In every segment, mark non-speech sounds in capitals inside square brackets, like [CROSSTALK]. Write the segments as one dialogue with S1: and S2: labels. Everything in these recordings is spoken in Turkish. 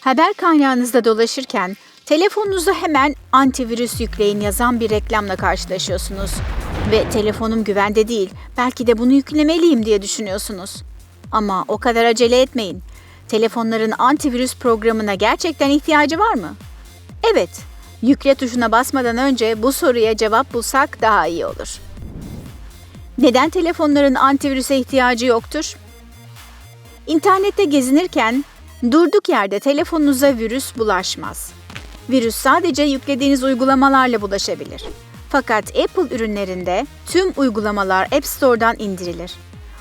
S1: Haber kaynağınızda dolaşırken telefonunuza hemen antivirüs yükleyin yazan bir reklamla karşılaşıyorsunuz. Ve telefonum güvende değil, belki de bunu yüklemeliyim diye düşünüyorsunuz. Ama o kadar acele etmeyin. Telefonların antivirüs programına gerçekten ihtiyacı var mı? Evet, yükle tuşuna basmadan önce bu soruya cevap bulsak daha iyi olur. Neden telefonların antivirüse ihtiyacı yoktur? İnternette gezinirken durduk yerde telefonunuza virüs bulaşmaz. Virüs sadece yüklediğiniz uygulamalarla bulaşabilir. Fakat Apple ürünlerinde tüm uygulamalar App Store'dan indirilir.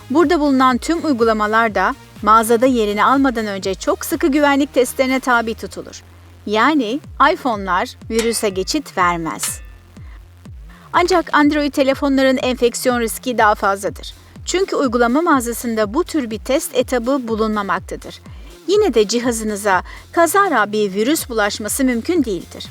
S1: Burada bulunan tüm uygulamalar da mağazada yerini almadan önce çok sıkı güvenlik testlerine tabi tutulur. Yani iPhone'lar virüse geçit vermez. Ancak Android telefonların enfeksiyon riski daha fazladır. Çünkü uygulama mağazasında bu tür bir test etabı bulunmamaktadır. Yine de cihazınıza kazara bir virüs bulaşması mümkün değildir.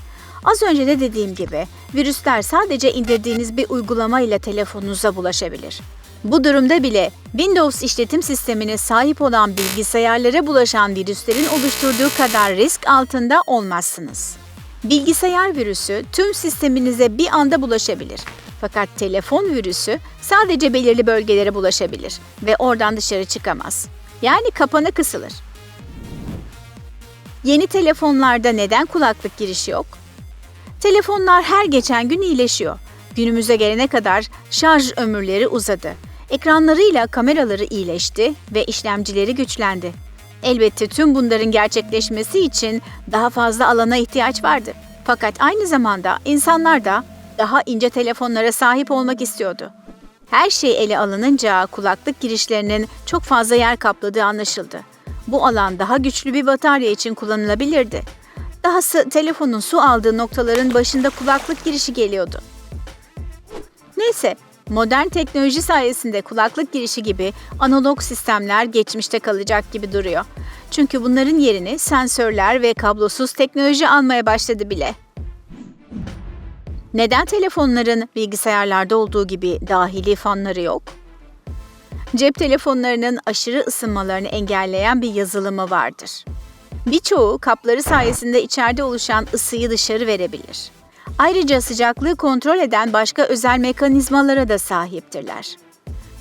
S1: Az önce de dediğim gibi virüsler sadece indirdiğiniz bir uygulama ile telefonunuza bulaşabilir. Bu durumda bile Windows işletim sistemine sahip olan bilgisayarlara bulaşan virüslerin oluşturduğu kadar risk altında olmazsınız. Bilgisayar virüsü tüm sisteminize bir anda bulaşabilir. Fakat telefon virüsü sadece belirli bölgelere bulaşabilir ve oradan dışarı çıkamaz. Yani kapana kısılır. Yeni telefonlarda neden kulaklık girişi yok? Telefonlar her geçen gün iyileşiyor. Günümüze gelene kadar şarj ömürleri uzadı. Ekranlarıyla kameraları iyileşti ve işlemcileri güçlendi. Elbette tüm bunların gerçekleşmesi için daha fazla alana ihtiyaç vardı. Fakat aynı zamanda insanlar da daha ince telefonlara sahip olmak istiyordu. Her şey ele alınınca kulaklık girişlerinin çok fazla yer kapladığı anlaşıldı. Bu alan daha güçlü bir batarya için kullanılabilirdi. Dahası telefonun su aldığı noktaların başında kulaklık girişi geliyordu. Neyse, modern teknoloji sayesinde kulaklık girişi gibi analog sistemler geçmişte kalacak gibi duruyor. Çünkü bunların yerini sensörler ve kablosuz teknoloji almaya başladı bile. Neden telefonların bilgisayarlarda olduğu gibi dahili fanları yok? Cep telefonlarının aşırı ısınmalarını engelleyen bir yazılımı vardır. Birçoğu kapları sayesinde içeride oluşan ısıyı dışarı verebilir. Ayrıca sıcaklığı kontrol eden başka özel mekanizmalara da sahiptirler.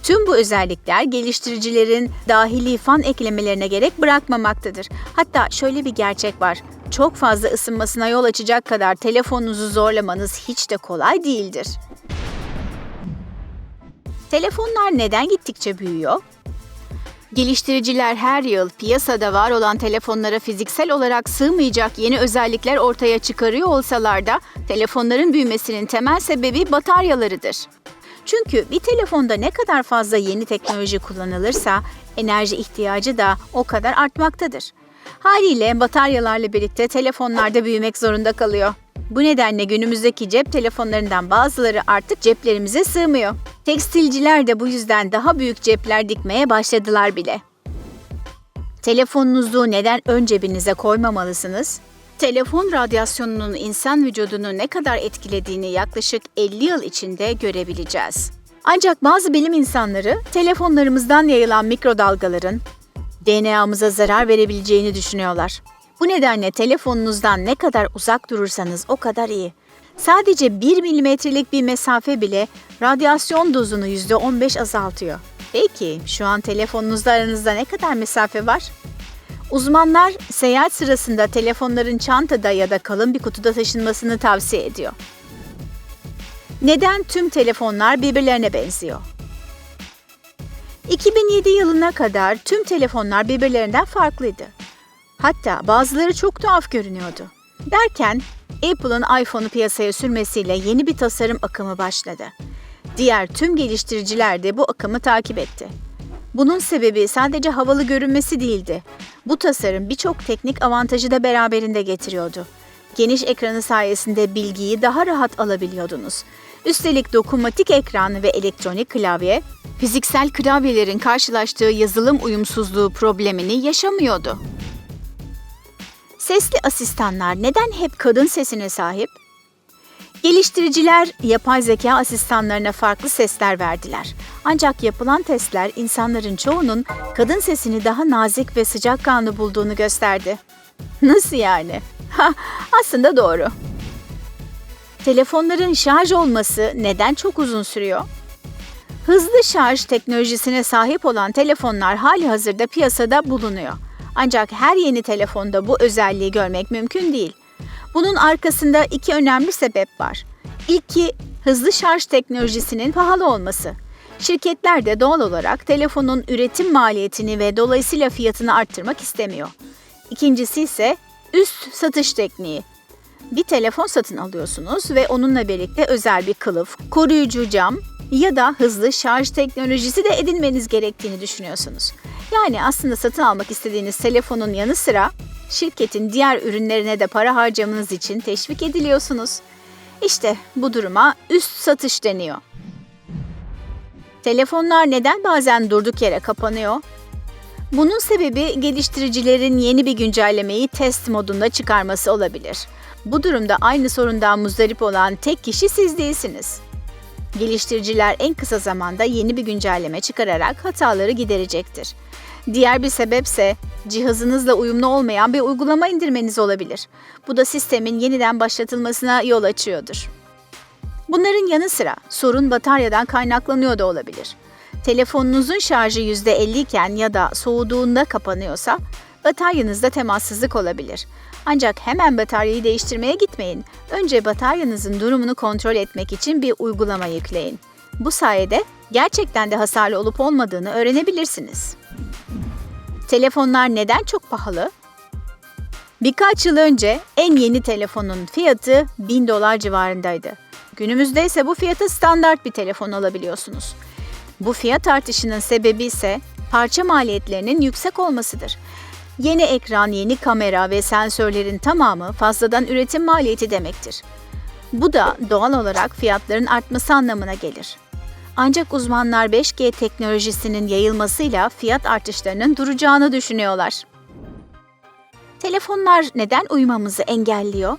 S1: Tüm bu özellikler geliştiricilerin dahili fan eklemelerine gerek bırakmamaktadır. Hatta şöyle bir gerçek var. Çok fazla ısınmasına yol açacak kadar telefonunuzu zorlamanız hiç de kolay değildir. Telefonlar neden gittikçe büyüyor? Geliştiriciler her yıl piyasada var olan telefonlara fiziksel olarak sığmayacak yeni özellikler ortaya çıkarıyor olsalar da telefonların büyümesinin temel sebebi bataryalarıdır. Çünkü bir telefonda ne kadar fazla yeni teknoloji kullanılırsa enerji ihtiyacı da o kadar artmaktadır. Haliyle bataryalarla birlikte telefonlar da büyümek zorunda kalıyor. Bu nedenle günümüzdeki cep telefonlarından bazıları artık ceplerimize sığmıyor. Tekstilciler de bu yüzden daha büyük cepler dikmeye başladılar bile. Telefonunuzu neden ön cebinize koymamalısınız? Telefon radyasyonunun insan vücudunu ne kadar etkilediğini yaklaşık 50 yıl içinde görebileceğiz. Ancak bazı bilim insanları telefonlarımızdan yayılan mikrodalgaların DNA'mıza zarar verebileceğini düşünüyorlar. Bu nedenle telefonunuzdan ne kadar uzak durursanız o kadar iyi. Sadece 1 milimetrelik bir mesafe bile radyasyon dozunu %15 azaltıyor. Peki şu an telefonunuzda aranızda ne kadar mesafe var? Uzmanlar seyahat sırasında telefonların çantada ya da kalın bir kutuda taşınmasını tavsiye ediyor. Neden tüm telefonlar birbirlerine benziyor? 2007 yılına kadar tüm telefonlar birbirlerinden farklıydı. Hatta bazıları çok tuhaf görünüyordu. Derken Apple'ın iPhone'u piyasaya sürmesiyle yeni bir tasarım akımı başladı. Diğer tüm geliştiriciler de bu akımı takip etti. Bunun sebebi sadece havalı görünmesi değildi. Bu tasarım birçok teknik avantajı da beraberinde getiriyordu. Geniş ekranı sayesinde bilgiyi daha rahat alabiliyordunuz. Üstelik dokunmatik ekran ve elektronik klavye, fiziksel klavyelerin karşılaştığı yazılım uyumsuzluğu problemini yaşamıyordu. Sesli asistanlar neden hep kadın sesine sahip? Geliştiriciler yapay zeka asistanlarına farklı sesler verdiler. Ancak yapılan testler insanların çoğunun kadın sesini daha nazik ve sıcakkanlı bulduğunu gösterdi. Nasıl yani? Ha, aslında doğru. Telefonların şarj olması neden çok uzun sürüyor? Hızlı şarj teknolojisine sahip olan telefonlar hali hazırda piyasada bulunuyor. Ancak her yeni telefonda bu özelliği görmek mümkün değil. Bunun arkasında iki önemli sebep var. İlki hızlı şarj teknolojisinin pahalı olması. Şirketler de doğal olarak telefonun üretim maliyetini ve dolayısıyla fiyatını arttırmak istemiyor. İkincisi ise üst satış tekniği. Bir telefon satın alıyorsunuz ve onunla birlikte özel bir kılıf, koruyucu cam ya da hızlı şarj teknolojisi de edinmeniz gerektiğini düşünüyorsunuz. Yani aslında satın almak istediğiniz telefonun yanı sıra şirketin diğer ürünlerine de para harcamanız için teşvik ediliyorsunuz. İşte bu duruma üst satış deniyor. Telefonlar neden bazen durduk yere kapanıyor? Bunun sebebi geliştiricilerin yeni bir güncellemeyi test modunda çıkarması olabilir. Bu durumda aynı sorundan muzdarip olan tek kişi siz değilsiniz. Geliştiriciler en kısa zamanda yeni bir güncelleme çıkararak hataları giderecektir. Diğer bir sebepse cihazınızla uyumlu olmayan bir uygulama indirmeniz olabilir. Bu da sistemin yeniden başlatılmasına yol açıyordur. Bunların yanı sıra sorun bataryadan kaynaklanıyor da olabilir. Telefonunuzun şarjı %50 iken ya da soğuduğunda kapanıyorsa bataryanızda temassızlık olabilir. Ancak hemen bataryayı değiştirmeye gitmeyin. Önce bataryanızın durumunu kontrol etmek için bir uygulama yükleyin. Bu sayede gerçekten de hasarlı olup olmadığını öğrenebilirsiniz. Telefonlar neden çok pahalı? Birkaç yıl önce en yeni telefonun fiyatı 1000 dolar civarındaydı. Günümüzde ise bu fiyata standart bir telefon alabiliyorsunuz. Bu fiyat artışının sebebi ise parça maliyetlerinin yüksek olmasıdır. Yeni ekran, yeni kamera ve sensörlerin tamamı fazladan üretim maliyeti demektir. Bu da doğal olarak fiyatların artması anlamına gelir. Ancak uzmanlar 5G teknolojisinin yayılmasıyla fiyat artışlarının duracağını düşünüyorlar. Telefonlar neden uyumamızı engelliyor?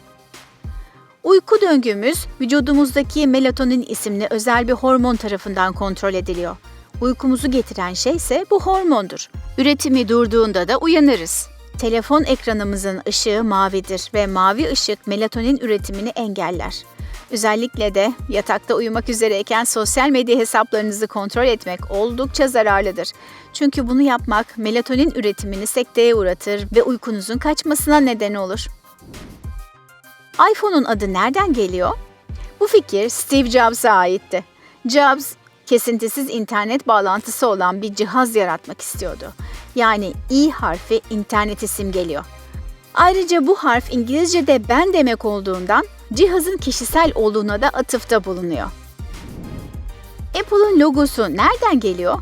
S1: Uyku döngümüz vücudumuzdaki melatonin isimli özel bir hormon tarafından kontrol ediliyor. Uykumuzu getiren şey ise bu hormondur. Üretimi durduğunda da uyanırız. Telefon ekranımızın ışığı mavidir ve mavi ışık melatonin üretimini engeller. Özellikle de yatakta uyumak üzereyken sosyal medya hesaplarınızı kontrol etmek oldukça zararlıdır. Çünkü bunu yapmak melatonin üretimini sekteye uğratır ve uykunuzun kaçmasına neden olur. iPhone'un adı nereden geliyor? Bu fikir Steve Jobs'a aitti. Jobs, kesintisiz internet bağlantısı olan bir cihaz yaratmak istiyordu. Yani i harfi interneti simgeliyor. Ayrıca bu harf İngilizce'de ben demek olduğundan cihazın kişisel olduğuna da atıfta bulunuyor. Apple'ın logosu nereden geliyor?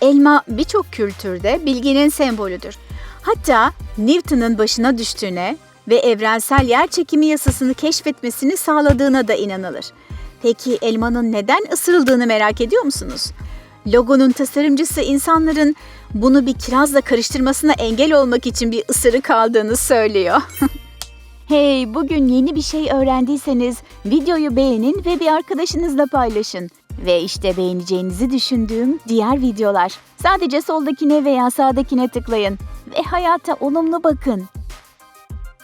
S1: Elma birçok kültürde bilginin sembolüdür. Hatta Newton'un başına düştüğüne ve evrensel yer çekimi yasasını keşfetmesini sağladığına da inanılır. Peki elmanın neden ısırıldığını merak ediyor musunuz? Logonun tasarımcısı insanların bunu bir kirazla karıştırmasına engel olmak için bir ısırık aldığını söylüyor. [LAUGHS] hey, bugün yeni bir şey öğrendiyseniz videoyu beğenin ve bir arkadaşınızla paylaşın. Ve işte beğeneceğinizi düşündüğüm diğer videolar. Sadece soldakine veya sağdakine tıklayın ve hayata olumlu bakın.